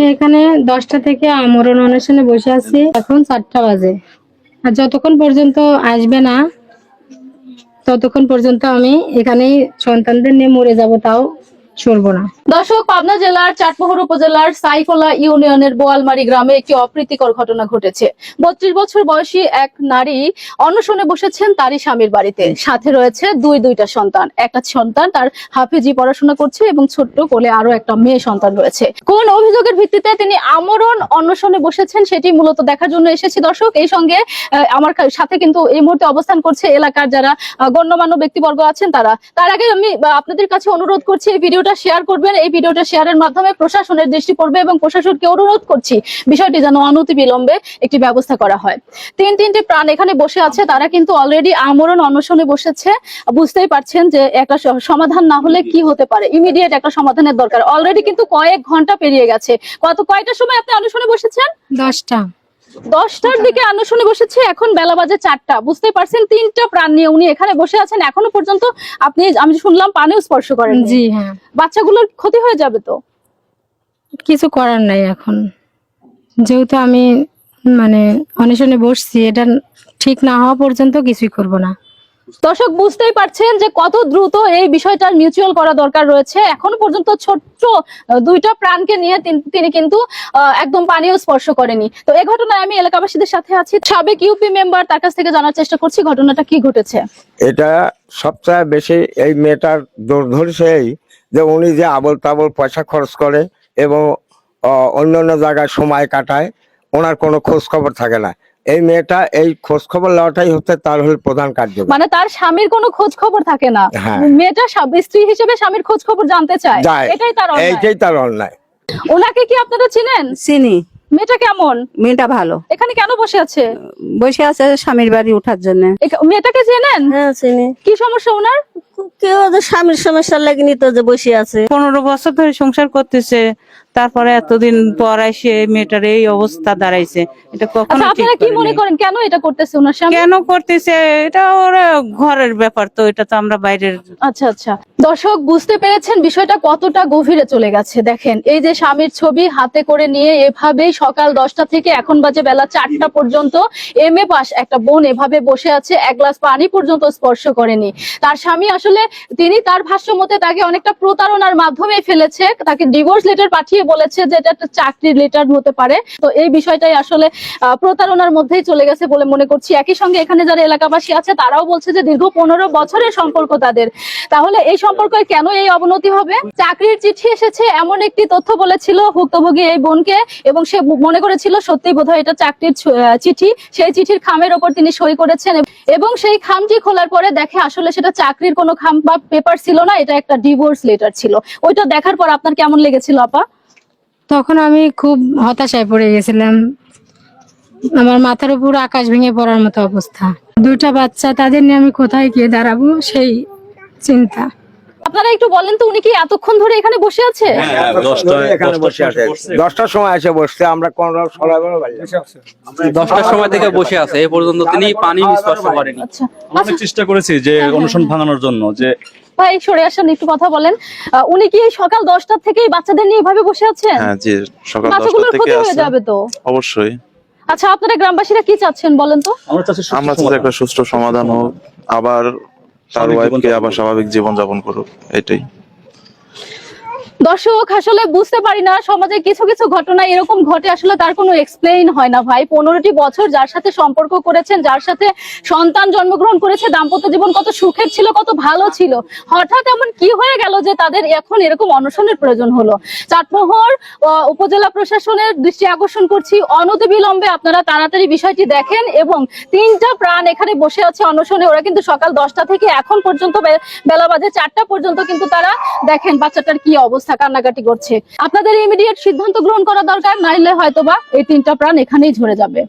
আমি এখানে দশটা থেকে আমরণ অনুষ্ঠানে বসে আছি। এখন চারটা বাজে। আর যতক্ষণ পর্যন্ত আসবে না, ততক্ষণ পর্যন্ত আমি এখানেই সন্তানদের নিয়ে মরে যাব তাও সরবো না। দর্শক, পাবনা জেলার চাটমোহর উপজেলার সাইফলা ইউনিয়নের বোয়ালমারি গ্রামে একটি অপ্রীতিকর ঘটনা ঘটেছে। বত্রিশ বছর বয়সী এক নারী অন্নশনে বসেছেন তারই স্বামীর বাড়িতে। সাথে রয়েছে দুই দুইটা সন্তান। একটা সন্তান তার হাফিজি পড়াশোনা করছে এবং ছোট্ট কোলে আরও একটা মেয়ে সন্তান রয়েছে। কোন অভিযোগের ভিত্তিতে তিনি আমরণ অন্নশনে বসেছেন সেটি মূলত দেখার জন্য এসেছি। দর্শক, এই সঙ্গে আমার সাথে কিন্তু এই মুহূর্তে অবস্থান করছে এলাকার যারা গণ্যমান্য ব্যক্তিবর্গ আছেন তারা। তার আগে আমি আপনাদের কাছে অনুরোধ করছি, এই ভিডিওটা শেয়ার করবেন, এই ভিডিওটা শেয়ারের মাধ্যমে প্রশাসনের দৃষ্টি পড়বে এবং প্রশাসনকে অনুরোধ করছি বিষয়টি যেন অনতি বিলম্বে একটি ব্যবস্থা করা হয়। তিন তিনটি প্রাণ এখানে বসে আছে, তারা কিন্তু অলরেডি আমরণ অনশনে বসেছে। বুঝতেই পারছেন যে একটা সমাধান না হলে কি হতে পারে। ইমিডিয়েট একটা সমাধানের দরকার। অলরেডি কিন্তু কয়েক ঘণ্টা পেরিয়ে গেছে। কত কয়টার সময় আপনি অনশনে বসেছেন? দশটা। দশটার দিকে আনুষ্ঠানে বসেছে এখন বেলা বাজে চারটা। বুঝতে পারছেন তিনটা প্রাণ নিয়ে উনি এখানে বসে আছেন। এখনও পর্যন্ত আপনি আমি শুনলাম পানিও স্পর্শ করেন জি হ্যাঁ। বাচ্চাগুলোর ক্ষতি হয়ে যাবে তো? কিছু করার নাই এখন। যেহেতু আমি মানে অনেশনে বসছি এটা ঠিক না হওয়া পর্যন্ত কিছুই করব না। দর্শক বুঝতেই পারছেন যে কত দ্রুত এই বিষয়টার মিউচুয়াল করা দরকার রয়েছে। এখনও পর্যন্ত ছোট্ট দুইটা প্রাণকে নিয়ে তিনি কিন্তু একদম পানিও স্পর্শ করেনি। তো এই ঘটনায় আমি এলাকাবাসীদের সাথে আছি। সাবেক ইউপি মেম্বার তার কাছ থেকে জানার চেষ্টা করছি ঘটনাটা কি ঘটেছে। এটা সবচেয়ে বেশি এই মেয়েটার দৌড় ধরেছে এই যে উনি যে আবল তাবল পয়সা খরচ করে এবং অন্য অন্য জায়গায় সময় কাটায় ওনার কোনো খোঁজ খবর থাকে না। এই মেয়েটা এই খোঁজ খবর নেওয়াটাই হচ্ছে তার হল প্রধান কার্য মানে তার স্বামীর কোনো খোঁজ খবর থাকে না। হ্যাঁ। মেয়েটা স্ত্রী হিসেবে স্বামীর খোঁজ খবর জানতে চায়। এটাই তার অন্যায়। এইটাই তার অন্যায়। ওনাকে কি আপনারা চিনেন? চিনি। মেয়েটা কেমন? মেয়েটা ভালো। এখানে কেন বসে আছে? বসে আছে স্বামীর বাড়ি ওঠার জন্য। মেয়েটাকে চেনেন? হ্যাঁ চিনি। কি সমস্যা ওনার? কেউ যে স্বামীর সমস্যার লাগেনি তো যে বসে আছে। পনেরো বছর ধরে সংসার করতেছে তারপরে এতদিন পর এসে মেয়েটার এই অবস্থা দাঁড়াইছে। এটা কখনো আচ্ছা আপনারা কি মনে করেন কেন এটা করতেছে ওনার স্বামী? কেন করতেছে? এটা ওরা ঘরের ব্যাপার তো এটা তো আমরা বাইরের আচ্ছা আচ্ছা। দর্শক বুঝতে পেরেছেন বিষয়টা কতটা গভীরে চলে গেছে। দেখেন এই যে স্বামীর ছবি হাতে করে নিয়ে এভাবেই সকাল দশটা থেকে এখন বাজে বেলা চারটা পর্যন্ত এম এ পাস একটা বোন এভাবে বসে আছে এক গ্লাস পানি পর্যন্ত স্পর্শ করেনি। তার স্বামী আসলে তিনি তার ভাষ্য মতে তাকে অনেকটা প্রতারণার মাধ্যমে ফেলেছে। তাকে ডিভোর্স লেটার পাঠিয়ে বলেছে যে এটা একটা চাকরির লেটার হতে পারে। তো এই বিষয়টাই আসলে প্রতারণার মধ্যেই চলে গেছে বলে মনে করছি। একই সঙ্গে এখানে যারা এলাকাবাসী আছে, তারাও বলছে যে দীর্ঘ পনেরো বছরের সম্পর্ক তাদের। তাহলে এই সম্পর্কে কেন এই অবনতি হবে? চাকরির চিঠি এসেছে, এমন একটি তথ্য বলেছিল ভুক্তভোগী এই বোনকে এবং সে মনে করেছিল সত্যি বোধহয় এটা চাকরির চিঠি। সেই চিঠির খামের ওপর তিনি সই করেছেন এবং সেই খামটি খোলার পরে দেখে আসলে সেটা চাকরির কোনো খাম বা পেপার ছিল না, এটা একটা ডিভোর্স লেটার ছিল। ওইটা দেখার পর আপনার কেমন লেগেছিল আপা? তখন আমি খুব হতাশায় পড়ে গেছিলাম। আমার মাথার উপর আকাশ ভেঙে পড়ার মতো অবস্থা। দুইটা বাচ্চা, তাদের নিয়ে আমি কোথায় গিয়ে দাঁড়াবো সেই চিন্তা। আপনারা একটু বলেন তো উনি কি এতক্ষণ ধরে এখানে বসে আছে? হ্যাঁ, দশটায়- এখানে বসে আছে। দশটার সময় এসে বসছে আমরা কোন দশটার সময় থেকে বসে আছে এ পর্যন্ত তিনি পানি স্পর্শ করেনি। আচ্ছা আমরা অনেক চেষ্টা করেছি যে অনুসরণ ভাঙানোর জন্য যে ভাই সরে আসেন একটু কথা বলেন। উনি কি সকাল দশটা থেকেই বাচ্চাদের নিয়ে এভাবে বসে আছেন? হ্যাঁ জি সকাল দশটা থেকে ক্ষতি হয়ে যাবে তো? অবশ্যই। আচ্ছা আপনারা গ্রামবাসীরা কি চাচ্ছেন বলেন তো? আমরা চাচ্ছি। একটা সুষ্ঠু সমাধান হোক। আবার তার ওয়াইফকে আবার স্বাভাবিক জীবন যাপন করুক এটাই। দর্শক, আসলে বুঝতে পারি না, সমাজে কিছু কিছু ঘটনা এরকম ঘটে, আসলে তার কোনো এক্সপ্লেইন হয় না। ভাই, পনেরোটি বছর যার সাথে সম্পর্ক করেছেন, যার সাথে সন্তান জন্মগ্রহণ করেছে, দাম্পত্য জীবন কত সুখের ছিল, কত ভালো ছিল। হঠাৎ এমন কি হয়ে গেল যে তাদের এখন এরকম অনশনের প্রয়োজন হলো? চাটমোহর উপজেলা প্রশাসনের দৃষ্টি আকর্ষণ করছি। অনতি বিলম্বে আপনারা তাড়াতাড়ি বিষয়টি দেখেন এবং তিনটা প্রাণ এখানে বসে আছে অনশনে। ওরা কিন্তু সকাল দশটা থেকে এখন পর্যন্ত বেলা বাজে চারটা পর্যন্ত কিন্তু তারা দেখেন বাচ্চাটার কি অবস্থা। কান্নাকাটি করছে। আপনাদের ইমিডিয়েট সিদ্ধান্ত গ্রহণ করা দরকার নাইলে হয়তোবা এই তিনটা প্রাণ এখানেই ঝরে যাবে।